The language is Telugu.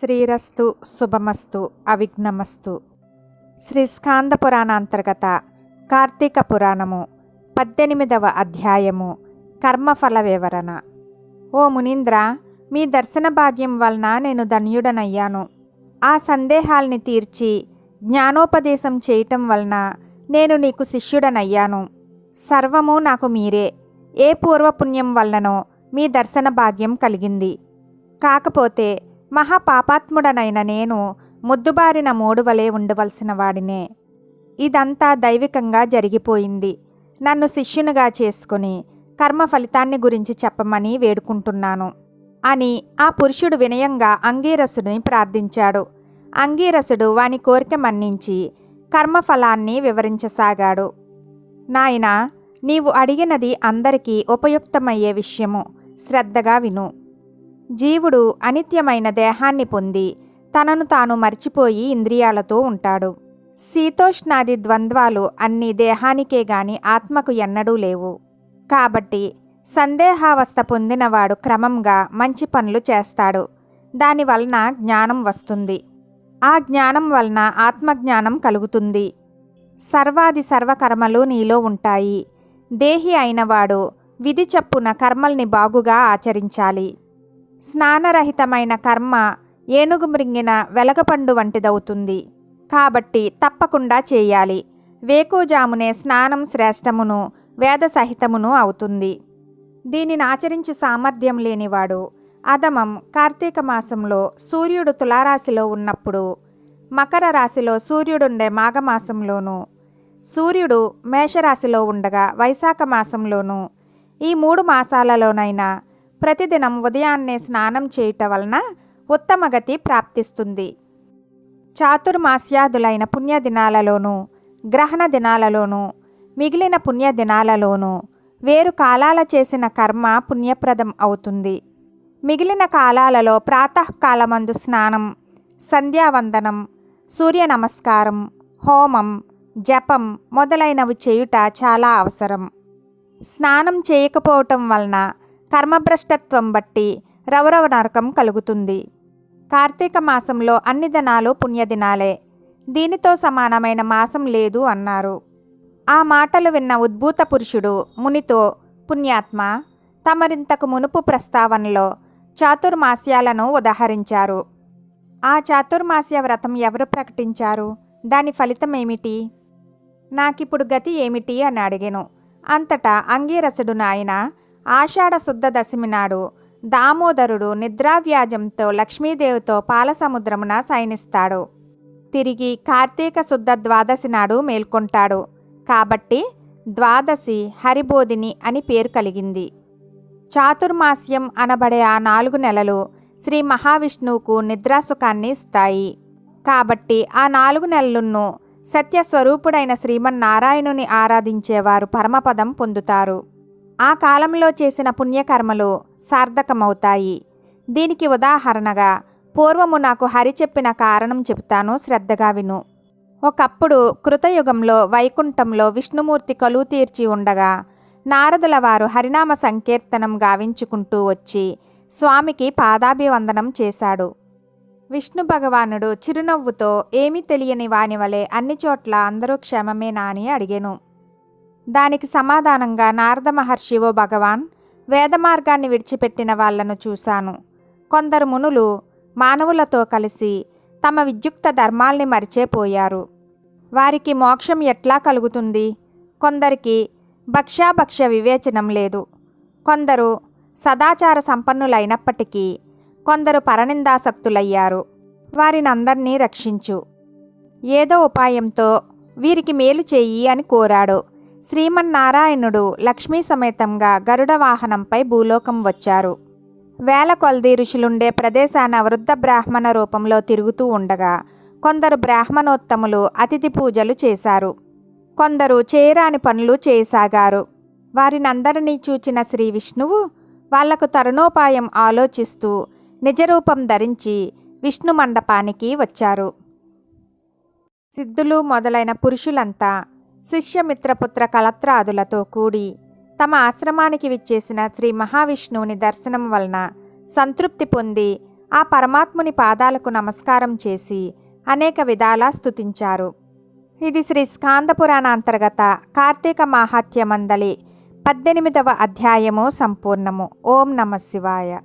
శ్రీరస్తు శుభమస్తు అవిఘ్నమస్తు. శ్రీ స్కాంద పురాణ అంతర్గత కార్తీక పురాణము పద్దెనిమిదవ అధ్యాయము కర్మఫల వివరణ. ఓ మునీంద్ర మీ దర్శన భాగ్యం వలన నేను ధన్యుడనయ్యాను. ఆ సందేహాల్ని తీర్చి జ్ఞానోపదేశం చేయటం వలన నేను నీకు శిష్యుడనయ్యాను. సర్వము నాకు మీరే. ఏ పూర్వపుణ్యం వలననో మీ దర్శన భాగ్యం కలిగింది. కాకపోతే మహాపాపాత్ముడనైన నేను ముద్దుబారిన మూడువలే ఉండవలసిన వాడినే. ఇదంతా దైవికంగా జరిగిపోయింది. నన్ను శిష్యునిగా చేసుకుని కర్మ ఫలితాన్ని గురించి చెప్పమని వేడుకుంటున్నాను అని ఆ పురుషుడు వినయంగా అంగీరసుడిని ప్రార్థించాడు. అంగీరసుడు వాని కోరిక మన్నించి కర్మఫలాన్ని వివరించసాగాడు. నాయనా నీవు అడిగినది అందరికీ ఉపయుక్తమయ్యే విషయము. శ్రద్ధగా విను. జీవుడు అనిత్యమైన దేహాన్ని పొంది తనను తాను మర్చిపోయి ఇంద్రియాలతో ఉంటాడు. శీతోష్ణాది ద్వంద్వాలు అన్ని దేహానికే గాని ఆత్మకు ఎన్నడూ లేవు. కాబట్టి సందేహావస్థ పొందినవాడు క్రమంగా మంచి పనులు చేస్తాడు. దానివలన జ్ఞానం వస్తుంది. ఆ జ్ఞానం వలన ఆత్మజ్ఞానం కలుగుతుంది. సర్వాది సర్వకర్మలు నీలో ఉంటాయి. దేహి అయినవాడు విధి చప్పున కర్మల్ని బాగుగా ఆచరించాలి. స్నానరహితమైన కర్మ ఏనుగు మృంగిన వెలగపండు వంటిదవుతుంది. కాబట్టి తప్పకుండా చేయాలి. వేకోజామునే స్నానం శ్రేష్టమును వేద సహితమును అవుతుంది. దీనిని ఆచరించు సామర్థ్యం లేనివాడు. అదమం కార్తీక మాసంలో సూర్యుడు తులారాశిలో ఉన్నప్పుడు మకర రాశిలో సూర్యుడుండే మాఘమాసంలోనూ సూర్యుడు మేషరాశిలో ఉండగా వైశాఖ మాసంలోనూ ఈ మూడు మాసాలలోనైనా ప్రతిదినం ఉదయాన్నే స్నానం చేయుట వలన ఉత్తమగతి ప్రాప్తిస్తుంది. చాతుర్మాస్యాదులైన పుణ్యదినాలలోనూ గ్రహణ దినాలలోనూ మిగిలిన పుణ్యదినాలలోనూ వేరు కాలాల చేసిన కర్మ పుణ్యప్రదం అవుతుంది. మిగిలిన కాలాలలో ప్రాతకాలమందు స్నానం సంధ్యావందనం సూర్య నమస్కారం హోమం జపం మొదలైనవి చేయుట చాలా అవసరం. స్నానం చేయకపోవటం వలన కర్మభ్రష్టత్వం బట్టి రవరవ నరకం కలుగుతుంది. కార్తీక మాసంలో అన్ని దినాలు పుణ్యదినాలే. దీనితో సమానమైన మాసం లేదు అన్నారు. ఆ మాటలు విన్న ఉద్భూత పురుషుడు మునితో పుణ్యాత్మ తమరింతకు మునుపు ప్రస్తావనలో చాతుర్మాస్యాలను ఉదహరించారు. ఆ చాతుర్మాస్య వ్రతం ఎవరు ప్రకటించారు? దాని ఫలితం ఏమిటి నాకిప్పుడు గతి ఏమిటి? అని అడిగెను. అంతటా అంగీరసుడు నాయన ఆషాఢ శుద్ధ దశమి నాడు దామోదరుడు నిద్రావ్యాజంతో లక్ష్మీదేవితో పాలసముద్రమున శయనిస్తాడు తిరిగి కార్తీక శుద్ధ ద్వాదశి నాడు మేల్కొంటాడు. కాబట్టి ద్వాదశి హరిబోధిని అని పేరు కలిగింది. చాతుర్మాస్యం అనబడే ఆ నాలుగు నెలలు శ్రీ మహావిష్ణువుకు నిద్రాసుఖాన్ని ఇస్తాయి. కాబట్టి ఆ నాలుగు నెలలను సత్యస్వరూపుడైన శ్రీమన్నారాయణుని ఆరాధించేవారు పరమపదం పొందుతారు. ఆ కాలంలో చేసిన పుణ్యకర్మలు సార్థకమవుతాయి. దీనికి ఉదాహరణగా పూర్వము నాకు హరి చెప్పిన కారణం చెబుతాను శ్రద్ధగా విను. ఒకప్పుడు కృతయుగంలో వైకుంఠంలో విష్ణుమూర్తి కలువు తీర్చి ఉండగా నారదుల వారు హరినామ సంకీర్తనం గావించుకుంటూ వచ్చి స్వామికి పాదాభివందనం చేశాడు. విష్ణు భగవానుడు చిరునవ్వుతో ఏమీ తెలియని వాని వలె అన్ని చోట్ల అందరూ క్షేమమేనా? అని అడిగాను. దానికి సమాధానంగా నారద మహర్షి ఓ భగవాన్ వేద మార్గాన్ని విడిచిపెట్టిన వాళ్ళను చూశాను. కొందరు మునులు మానవులతో కలిసి తమ విద్యుక్త ధర్మాల్ని మరిచేపోయారు వారికి మోక్షం ఎట్లా కలుగుతుంది? కొందరికి భక్ష్యాభక్ష వివేచనం లేదు. కొందరు సదాచార సంపన్నులైనప్పటికీ కొందరు పరనిందాసక్తులయ్యారు. వారినందరినీ రక్షించు. ఏదో ఉపాయంతో వీరికి మేలు చెయ్యి అని కోరాడు. శ్రీమన్నారాయణుడు లక్ష్మీ సమేతంగా గరుడ వాహనంపై భూలోకం వచ్చారు. వేల కొలది ఋషులుండే ప్రదేశాన వృద్ధ బ్రాహ్మణ రూపంలో తిరుగుతూ ఉండగా కొందరు బ్రాహ్మణోత్తములు అతిథి పూజలు చేశారు. కొందరు చేయరాని పనులు చేయసాగారు. వారినందరినీ చూచిన శ్రీ విష్ణువు వాళ్ళకు తరుణోపాయం ఆలోచిస్తూ నిజరూపం ధరించి విష్ణు మండపానికి వచ్చారు. సిద్ధులు మొదలైన పురుషులంతా శిష్యమిత్రపుత్ర కలత్రాదులతో కూడి తమ ఆశ్రమానికి విచ్చేసిన శ్రీ మహావిష్ణువుని దర్శనం వలన సంతృప్తి పొంది ఆ పరమాత్ముని పాదాలకు నమస్కారం చేసి అనేక విధాలా స్తుతించారు. ఇది శ్రీ స్కాంద పురాణ అంతర్గత కార్తీక పద్దెనిమిదవ అధ్యాయము సంపూర్ణము. ఓం నమ శివాయ.